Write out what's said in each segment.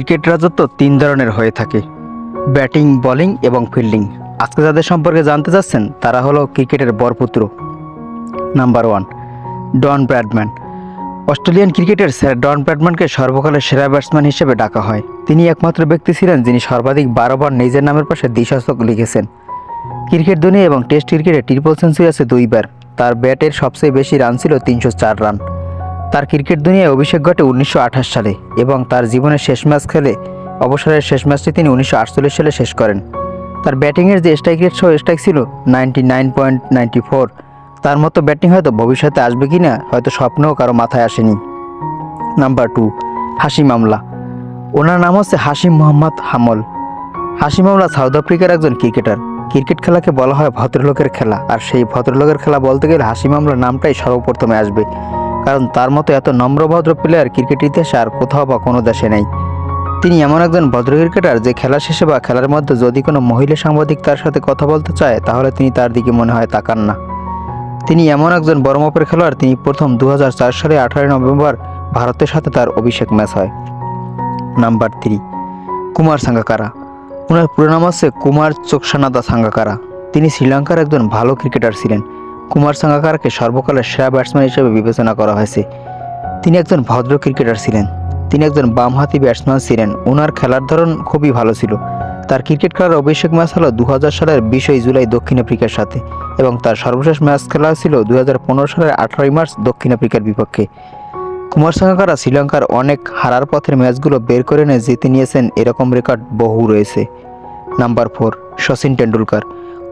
Cricket রাজত্ব তিন ধরনের হয়ে থাকে। ব্যাটিং, বোলিং এবং ফিল্ডিং। আজকে যাদের সম্পর্কে জানতে চাচ্ছেন, তারা হলো ক্রিকেটের বরপুত্র number one, Don Bradman. Australian ক্রিকেটের স্যার ডন ব্র্যাডম্যানকে সর্বকালের সেরা ব্যাটসম্যান হিসেবে ডাকা হয়। তিনি একমাত্র ব্যক্তি ছিলেন যিনি সর্বাধিক বারোবার নিজের নামের পাশে দ্বিশতক লিখেছেন। ক্রিকেট দুনিয়া এবং টেস্ট ক্রিকেটে ট্রিপল সেঞ্চুরি আছে দুইবার। তার ব্যাটের সবচেয়ে বেশি রান ছিল তিনশো চার রান। তার ক্রিকেট দুনিয়ায় অভিষেক ঘটে উনিশশো আঠাশ সালে এবং তার জীবনের শেষ ম্যাচ খেলে অবসরের শেষ ম্যাচটি তিনি উনিশশো আটচল্লিশ সালে শেষ করেন। তার ব্যাটিংয়ের যে স্ট্রাইক রেট সহ স্ট্রাইক ছিল নাইনটি তার মতো ব্যাটিং হয়তো ভবিষ্যতে আসবে কি না হয়তো স্বপ্নেও কারও মাথায় আসেনি। নাম্বার টু হাসি মামলা ওনার নাম হচ্ছে হাসিম মোহাম্মদ হামল। হাসিম মামলা সাউথ আফ্রিকার একজন ক্রিকেটার। ক্রিকেট খেলাকে বলা হয় ভদ্রলোকের খেলা। আর সেই ভদ্রলোকের খেলা বলতে গেলে হাসি মামলা নামটাই সর্বপ্রথমে আসবে। কারণ তার মতো এত নম্রভদ্র প্লেয়ার ক্রিকেট ইতিহাসে আর কোথাও বা কোনো দেশে নেই। তিনি এমন একজন ভদ্র ক্রিকেটার যে খেলা শেষে বা খেলার মধ্যে যদি কোনো মহিলা সাংবাদিক তার সাথে কথা বলতে চায়, তাহলে তিনি তার দিকে মনে হয় তাকান না। তিনি এমন একজন বড়মাপের খেলোয়াড়, তিনি প্রথম দু হাজার চার সালে আঠারোই নভেম্বর ভারতের সাথে তার অভিষেক ম্যাচ হয়। Number three, Kumar Sangakkara. ওনার পুরো নাম হচ্ছে কুমার চোকসানাদা সাঙ্গাকারা। তিনি শ্রীলঙ্কার একজন ভালো ক্রিকেটার ছিলেন। কুমার সাঙ্গাকারাকে সর্বকালের সেরা ব্যাটসম্যান হিসেবে বিবেচনা করা হয়েছে। তিনি একজন ভদ্র ক্রিকেটার ছিলেন। তিনি একজন বামহাতি ব্যাটসম্যান ছিলেন। ওনার খেলার ধরন খুবই ভালো ছিল। তার ক্রিকেট খেলার অভিষেক ম্যাচ হলো দু সালের বিশই জুলাই দক্ষিণ আফ্রিকার সাথে এবং তার সর্বশেষ ম্যাচ খেলা ছিল দু হাজার পনেরো সালের আঠারোই মার্চ দক্ষিণ আফ্রিকার বিপক্ষে। কুমার সাঙ্গাকারা শ্রীলঙ্কার অনেক হারার পথের ম্যাচগুলো বের করে এনে জিতে নিয়েছেন। এরকম রেকর্ড বহু রয়েছে। নাম্বার ফোর সচিন টেন্ডুলকার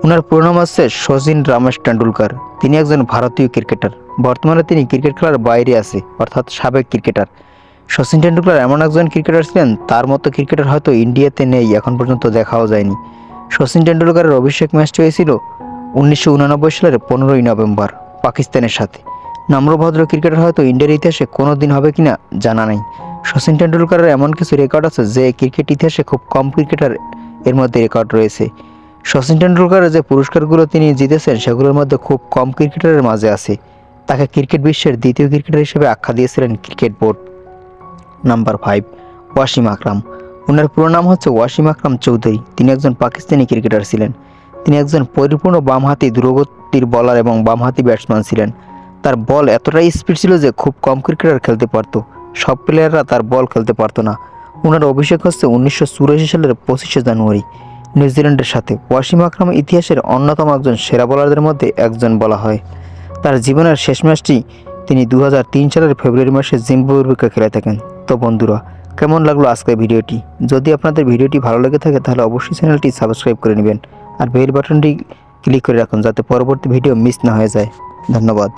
ওনার পুরো নাম হচ্ছে সচিন রমেশ টেন্ডুলকার তিনি একজন ভারতীয় ক্রিকেটার। বর্তমানে তিনি ক্রিকেট খেলার বাইরে আছে, অর্থাৎ সাবেক ক্রিকেটার। শচীন টেন্ডুলকার এমন একজন ক্রিকেটার ছিলেন, তার মতো ক্রিকেটার হয়তো ইন্ডিয়াতে নেই, এখন পর্যন্ত দেখাও যায়নি। শচীন টেন্ডুলকারের অভিষেক ম্যাচটি হয়েছিল উনিশশো উনানব্বই সালের পনেরোই নভেম্বর, পাকিস্তানের সাথে। নম্রভদ্র ক্রিকেটার হয়তো ইন্ডিয়ার ইতিহাসে কোনো দিন হবে কিনা জানা নেই। শচীন টেন্ডুলকারের এমন কিছু রেকর্ড আছে যে, ক্রিকেট ইতিহাসে খুব কম ক্রিকেটার এর মধ্যে রেকর্ড রয়েছে। সচিন টেন্ডুলকারের যে পুরস্কারগুলো তিনি জিতেছেন, সেগুলোর মধ্যে খুব কম ক্রিকেটারের মাঝে আছে। তাকে ক্রিকেট বিশ্বের দ্বিতীয় ক্রিকেটার হিসেবে আখ্যা দিয়েছিলেন cricket board number five, Wasim Akram. ওনার পুরো নাম হচ্ছে ওয়াসিম আকরাম চৌধুরী। তিনি একজন পাকিস্তানি ক্রিকেটার ছিলেন। তিনি একজন পরিপূর্ণ বামহাতি দ্রুগতির বলার এবং বামহাতি ব্যাটসম্যান ছিলেন। তার বল এতটাই স্পিড ছিল যে খুব কম ক্রিকেটার খেলতে পারতো। সব প্লেয়াররা তার বল খেলতে পারতো না। ওনার অভিষেক হচ্ছে উনিশশো চুরাশি সালের পঁচিশে জানুয়ারি। নিউজিল্যান্ডের সাথে ওয়াসিম আকরাম ইতিহাসের অন্যতম একজন সেরা বোলারদের মধ্যে একজন বলা হয়। তার জীবনের শেষ ম্যাচটি তিনি দু হাজার তিন সালের ফেব্রুয়ারি মাসে জিম্বাবুয়ের বিপক্ষে খেলে থাকেন। তো বন্ধুরা, কেমন লাগল আজকের ভিডিওটি? যদি আপনাদের ভিডিওটি ভালো লেগে থাকে, তাহলে অবশ্যই চ্যানেলটি সাবস্ক্রাইব করে নেবেন। আর বেল বাটনটি ক্লিক করে রাখুন, যাতে পরবর্তী ভিডিও মিস না হয়ে যায়। ধন্যবাদ।